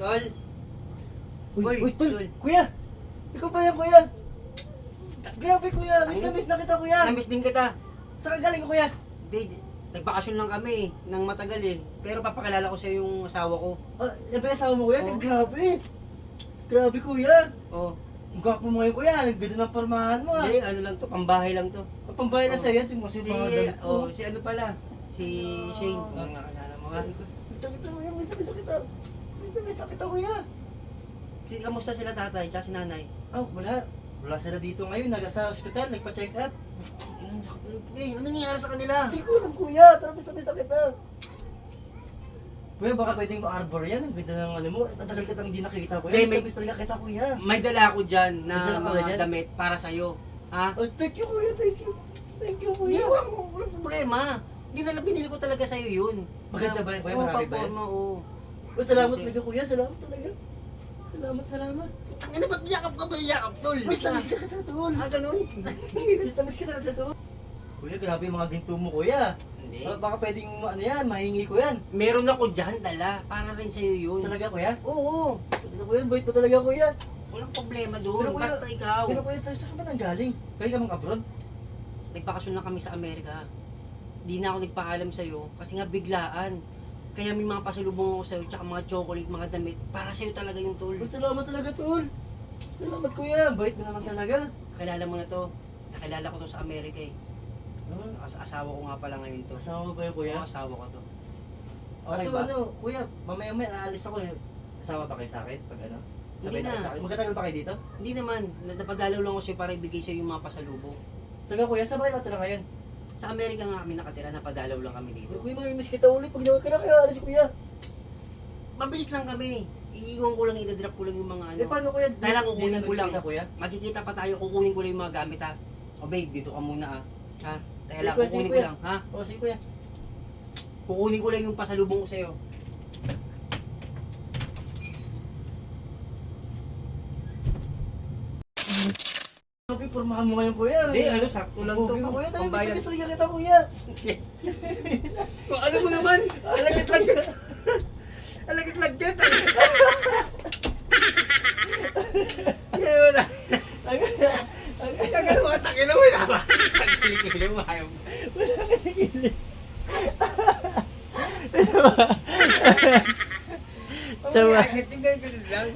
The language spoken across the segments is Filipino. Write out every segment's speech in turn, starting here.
Tol. Uy, Uy, uy, tol, tol. kuya! Ikaw pa yan, kuya! Grabe, kuya! Miss na miss na kita, kuya! Namiss din kita. Saan ka galing, kuya? Hindi, nagbakasyon lang kami nang matagal eh. Pero papakilala ko sa yung asawa ko. Ah, yan ba yung asawa mo, kuya? Oo. Grabe! Grabe, kuya! Oh, Ang gwapo mo ngayon, kuya! Ang ganda ng pormahan mo, ah! hindi, ano lang to, pambahay lang to. Ang pambahay na Oo. sa'yo, tingnan mo si Si, mga damit oh, si ano pala? Si Shane. Oh. Ang nakalala mo nga. Ito, ito, kuya! Miss na miss na kita! Miss na miss na kita, kuya! Si, kamusta sila tatay, tsaka si nanay? Ah, wala. Wala sila dito ngayon. Naga sa ospital, nagpa-check up. Eh, ano nangyari sa kanila? Hindi ko alam, kuya! Tara, miss na miss na kita! Kuya, baka pwedeng ma-arbor yan. Ang ganda ng ano mo. Ang tagal kitang hindi nakikita, kuya. Miss na may- miss talaga kita, kuya. May dala ako dyan na May dala ka ba mga dyan? damit para sa'yo. Ha? Oh, thank you, kuya. Thank you. Thank you, Hindi, kuya. wala walang problema. Hindi na lang binili ko talaga sa'yo yun. Maganda ba yun, kuya? Oo, Marami ba yun? oo. Oh, salamat talaga, kuya. Salamat talaga. Salamat, salamat. Ano ba't yakap ka ba yakap, tol? Miss na miss kita, tol. Ah, ganun? Miss na miss kita sa tol. Kuya, grabe yung mga ginto mo, kuya. Hindi. Ba- Baka pwedeng, ano yan, mahingi ko yan. Meron ako dyan, dala. Para rin sa'yo yun. Talaga, kuya? Oo. Talaga, kuya. Boy ko talaga, kuya. Walang problema Pero doon. kuya- Basta ikaw. Pero kuya, tayo saan ka ba nang galing? Kaya ka mang abroad? Nagpakasyon lang kami sa Amerika. Di na ako nagpaalam sa'yo kasi nga biglaan. Kaya may mga pasalubong ako sa'yo, tsaka mga chocolate, mga damit. Para sa'yo talaga yung tol. Oh, salamat talaga, tol. Salamat, kuya. Bait mo naman talaga. Kakilala mo na to. Nakilala ko to sa Amerika eh. Ah, As asawa ko nga pala ngayon to. Kasama mo ba yun, kuya? Oo, asawa ko to. Okay Okay so ba? ano, kuya, mamaya may aalis ako eh. Kasama ba kayo sa akin pag ano? Hindi Sabay na na. kayo sa akin. Magkatagal ba kayo dito? Hindi naman, na- napadalaw lang ako sa'yo para ibigay sa'yo yung mga pasalubong. Taga kuya, saan ba kayo natira ngayon? Sa Amerika nga kami nakatira, napadalaw lang kami dito. Kuya, mamimiss kita ulit. Pag nawag ka na kayo, alis kuya. Mabilis lang kami. Iiwan ko lang, idadrop ko lang yung mga ano. Eh paano kuya? Dahil lang kukunin ko lang. kuya. Magkikita pa tayo, kukunin ko lang yung mga gamit ha. O babe, dito ka muna ah. Ha? Kaya lang, kukunin ko lang, ha? O, sige kuya. Kukunin ko lang yung pasalubong ko sa'yo. Sabi, pormahan mo ngayon kuya. Hindi, ano, sakto lang to. Mo kuya. Tayo, Pambayad. miss talaga kita kuya. Kung ano mo naman, alagit-lagit. Alagit-lagit. Kaya wala. Kagano mga takin na wala ba? Kilikili mo, ayaw mo. Sama. Agit yung ganyan lang.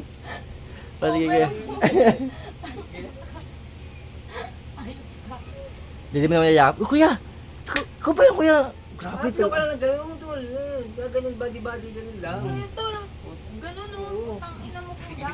Sige kuya. Hindi mo naman yayakap. Uy, kuya! Ikaw, ba yung kuya? Grabe to. ka lang ng ganun, tol. Eh, Ganun, body-body, ganun lang. Ito lang. Ganun o. Oo. Ang ina mo kung Sige,